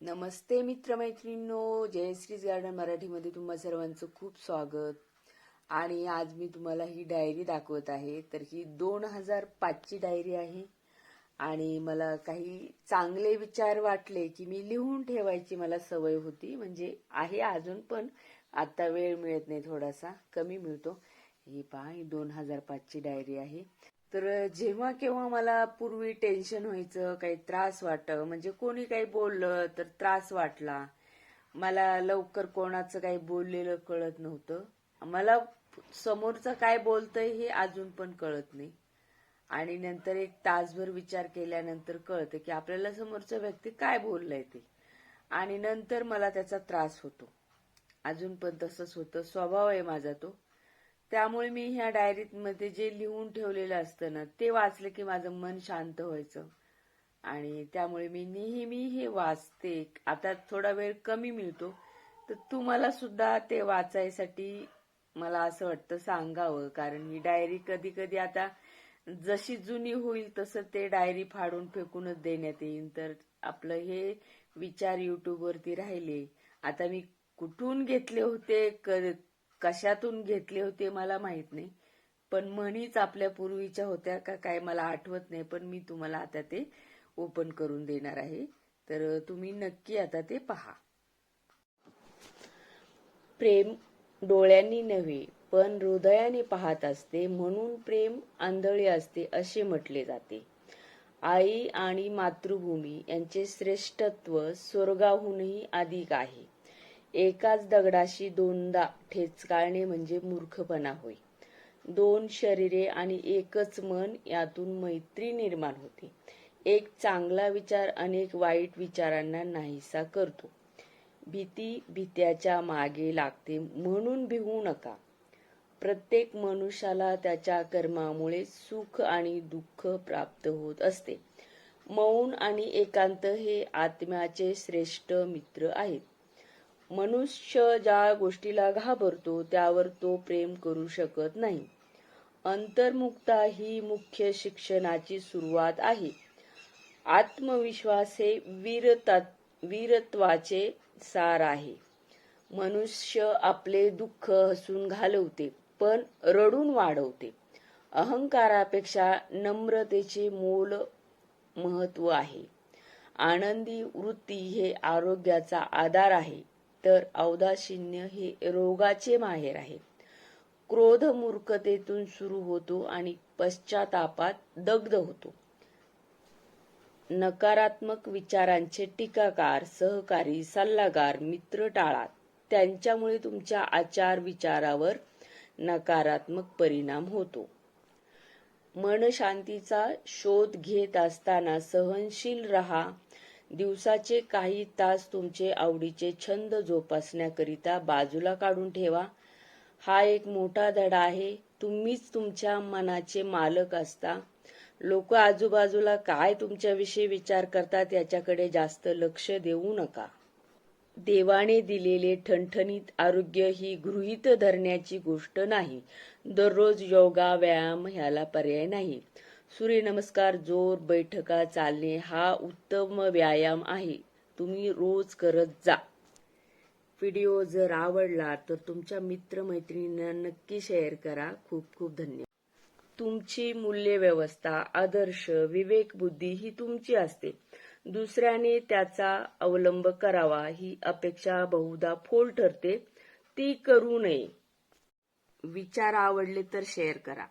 नमस्ते मित्रमैत्रिणींनो जयश्रीज garden मराठीमध्ये तुम्हा सर्वांचं खूप स्वागत. आणि आज मी तुम्हाला ही डायरी दाखवत आहे. तर ही दोन हजार पाचची डायरी आहे. आणि मला काही चांगले विचार वाटले की मी लिहून ठेवायची मला सवय होती. म्हणजे आहे अजून पण आता वेळ मिळत नाही थोडासा. कमी मिळतो. ही पहा ही दोन हजार पाचची डायरी आहे. तर जेव्हा केव्हा मला पूर्वी टेन्शन व्हायचं काही त्रास वाट म्हणजे कोणी काही बोललं तर त्रास वाटला. मला लवकर कोणाचं काही बोललेलं कळत नव्हतं. मला समोरचं काय बोलतंय हे अजून पण कळत नाही. आणि नंतर एक तासभर विचार केल्यानंतर कळतं की आपल्याला समोरचा व्यक्ती काय बोललाय ते. आणि नंतर मला त्याचा त्रास होतो. अजून पण तसंच होतं. स्वभाव आहे माझा तो. त्यामुळे मी ह्या डायरीत मध्ये जे लिहून ठेवलेलं असतं ना ते वाचलं की माझं मन शांत व्हायचं. आणि त्यामुळे मी नेहमी हे वाचते. आता थोडा वेळ कमी मिळतो. तर तुम्हाला सुद्धा ते वाचायसाठी मला असं वाटतं सांगावं. कारण ही डायरी कधी कधी आता जशी जुनी होईल तसं ते डायरी फाडून फेकूनच देण्यात येईल तर आपलं हे विचार युट्यूबवरती राहिले. आता मी कुठून घेतले होते? कशातून घेतले होते मला माहीत नाही. पण म्हणीच आपल्या पूर्वीच्या होत्या का काय मला आठवत नाही पण मी तुम्हाला आता ते ओपन करून देणार आहे. तर तुम्ही नक्की आता ते पहा. प्रेम डोळ्यांनी नव्हे पण हृदयाने पाहत असते म्हणून प्रेम आंधळे असते असे म्हटले जाते. आई आणि मातृभूमी यांचे श्रेष्ठत्व स्वर्गाहूनही अधिक आहे. एकाच दगडाशी दोनदा ठेचकाळणे म्हणजे मूर्खपणा होय. दोन शरीरे आणि एकच मन यातून मैत्री निर्माण होते. एक चांगला विचार अनेक वाईट विचारांना नाहीसा करतो. भीती भीत्याच्या मागे लागते म्हणून भिवू नका. प्रत्येक मनुष्याला त्याच्या कर्मामुळे सुख आणि दुःख प्राप्त होत असते. मौन आणि एकांत हे आत्म्याचे श्रेष्ठ मित्र आहेत. मनुष्य ज्या गोष्टीला घाबरतो त्यावर तो प्रेम करू शकत नाही. अंतर्मुक्ता ही मुख्य शिक्षणाची सुरुवात आहे. आत्मविश्वास हे वीरता वीरत्वाचे सार आहे. मनुष्य आपले दुःख हसून घालवते पण रडून वाढवते. अहंकारापेक्षा नम्रतेचे मोल महत्त्व आहे. आनंदी वृत्ती हे आरोग्याचा आधार आहे. तर औदासिन्य हे रोगाचे माहेर आहे. क्रोध मूर्खतेतून सुरू होतो आणि पश्चातापात दग्ध होतो. नकारात्मक विचारांचे टीकाकार सहकारी सल्लागार मित्र टाळा त्यांच्यामुळे तुमच्या आचार विचारावर नकारात्मक परिणाम होतो. मन शांतीचा शोध घेत असताना सहनशील रहा दिवसाचे काही तास तुमचे आवडीचे छंद जोपासण्याकरिता बाजूला काढून ठेवा. हा एक मोठा धडा आहे. तुम्हीच तुमच्या मनाचे मालक असता. लोक आजूबाजूला काय तुमच्याविषयी विचार करतात याच्याकडे जास्त लक्ष देऊ नका. देवाने दिलेले ठणठणीत आरोग्य ही गृहीत धरण्याची गोष्ट नाही. दररोज योगा व्यायाम ह्याला पर्याय नाही. सूर्यनमस्कार जोर बैठका चालणे हा उत्तम व्यायाम आहे. तुम्ही रोज करत जा. व्हिडिओ जर आवडला तर तुमच्या मित्रमैत्रिणींना नक्की शेअर करा. खूप खूप धन्यवाद. तुमची मूल्यव्यवस्था आदर्श विवेक बुद्धी ही तुमची असते. दुसऱ्याने त्याचा अवलंब करावा ही अपेक्षा बहुधा फोल ठरते. ती करू नये. विचार आवडले तर शेअर करा.